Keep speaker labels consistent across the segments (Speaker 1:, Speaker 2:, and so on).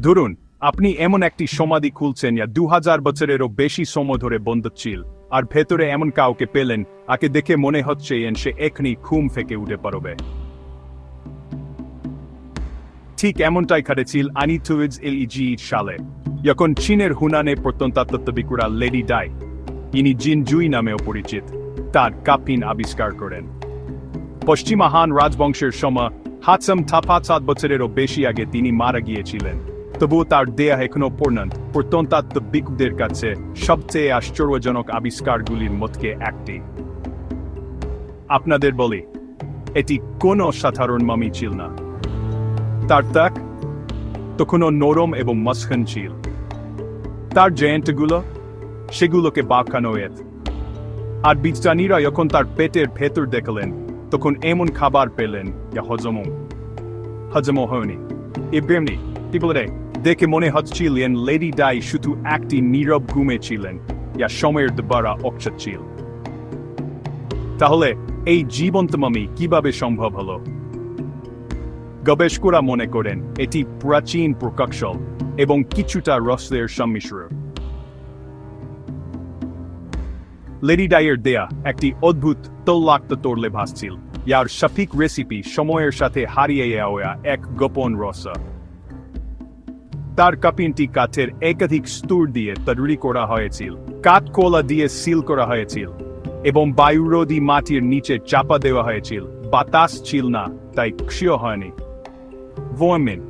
Speaker 1: ধরুন, আপনি এমন একটি সমাধি খুলছেন যা দু হাজার বছরেরও বেশি সময় ধরে বন্ধ ছিল আর ভেতরে এমন কাউকে পেলেন, আকে দেখে মনে হচ্ছে এন সে এখনই ঘুম থেকে উঠে পারবে ঠিক এমনটাই ঘটেছিল আনি টুইজ এল সালে যখন চীনের হুনানে প্রত্যন্তাত্ত্বিকুরা লেডি ডাই, ইনি জিন জুই নামেও পরিচিত, তার কাপিন আবিষ্কার করেন। পশ্চিমা হান রাজবংশের সময় হাতসাম থাপা সাত বছরেরও বেশি আগে তিনি মারা গিয়েছিলেন। তবুও তার দেয়া এখনও পূর্ণান্ত প্রত্যন্তাত্ত্বিকদের কাছে সবচেয়ে আশ্চর্যজনক আবিষ্কারগুলির মধ্যে একটি। আপনাদের বলি, এটি কোনো সাধারণ মামি ছিল না। তার তাক তখনও নরম এবং মসখান ছিল তার জয়েন্টগুলো সেগুলোকে বাঁকানো এত। আর বিজ্ঞানীরা যখন তার পেটের ভেতর দেখলেন, তখন এমন খাবার পেলেন যা হজম হজম হয়নি। ইব্রাহিমনি কি বলে দেখে মনে হচ্ছিলেন লেডি ডাই শুধু একটি নীরব ঘুমে ছিলেন যা সময়ের দ্বারা অক্ষত ছিল। তাহলে এই জীবন্ত মামি কীভাবে সম্ভব হলো? গবেষকরা মনে করেন এটি প্রাচীন প্রকৌশল এবং কিছুটা রসের সম্মিশ্রণ লেডি ডাইয়ের দেয়া একটি অদ্ভুত তল্লাক্ত তোরলে ভাসছিল ইয়ার সঠিক রেসিপি সময়ের সাথে হারিয়ে যাওয়া এক গোপন রসা। তার কাপিনটি কাঠের একাধিক স্তূর দিয়ে তৈরি করা হয়েছিল, কাঠ কলা দিয়ে সিল করা হয়েছিল, এবং বায়ুরোধী মাটির নিচে চাপা দেওয়া হয়েছিল। বাতাস ছিল না, তাই ক্ষয় হয়নি। ভোমেন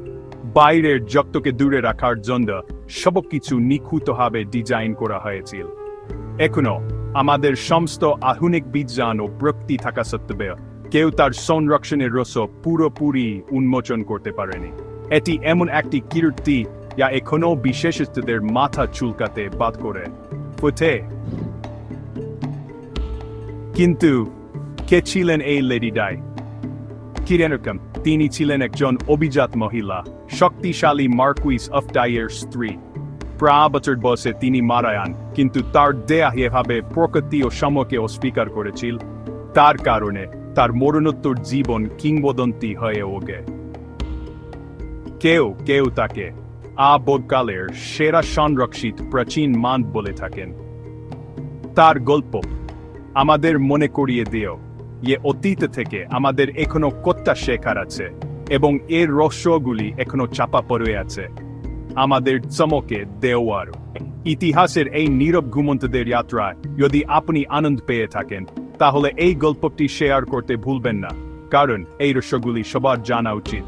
Speaker 1: বাইরের জগতকে দূরে রাখার জন্য সবকিছু নিখুঁতভাবে ডিজাইন করা হয়েছিল। এখনও আমাদের সমস্ত আধুনিক বিজ্ঞান ও প্রকৃতি থাকা সত্ত্বেও কেউ তার সংরক্ষণের রস পুরোপুরি উন্মোচন করতে পারেনি। এটি এমন একটি কীর্তি যা এখনও বিশেষজ্ঞদের মাথা চুলকাতে বাদ করে ফুটে কিন্তু, কে ছিলেন এই লেডি ডাই? কিরেনকম, তিনি ছিলেন একজন অভিজাত মহিলা, শক্তিশালী মার্কুইস অফ ডাইয়ের স্ত্রী। প্রায় বছর বয়সে তিনি মারা যান, কিন্তু তার দেয়া এভাবে প্রকৃতি ও সময়কে অস্বীকার করেছিল। তার কারণে তার মরণোত্তর জীবন কিংবদন্তি হয়ে ওঠে। কেউ কেউ তাকে আবোধকালের সেরা সংরক্ষিত প্রাচীন মান বলে থাকেন। তার গল্প আমাদের মনে করিয়ে দিও। যে অতীত থেকে আমাদের এখনও কত্তা শেখার আছে এবং এর রহস্যগুলি এখনও চাপা পড়ে আছে। আমাদের চমকে দেওয়ার ইতিহাসের এই নীরব ঘুমন্তদের যাত্রায় যদি আপনি আনন্দ পেয়ে থাকেন, তাহলে এই গল্পটি শেয়ার করতে ভুলবেন না, কারণ এই রহস্যগুলি সবার জানা উচিত।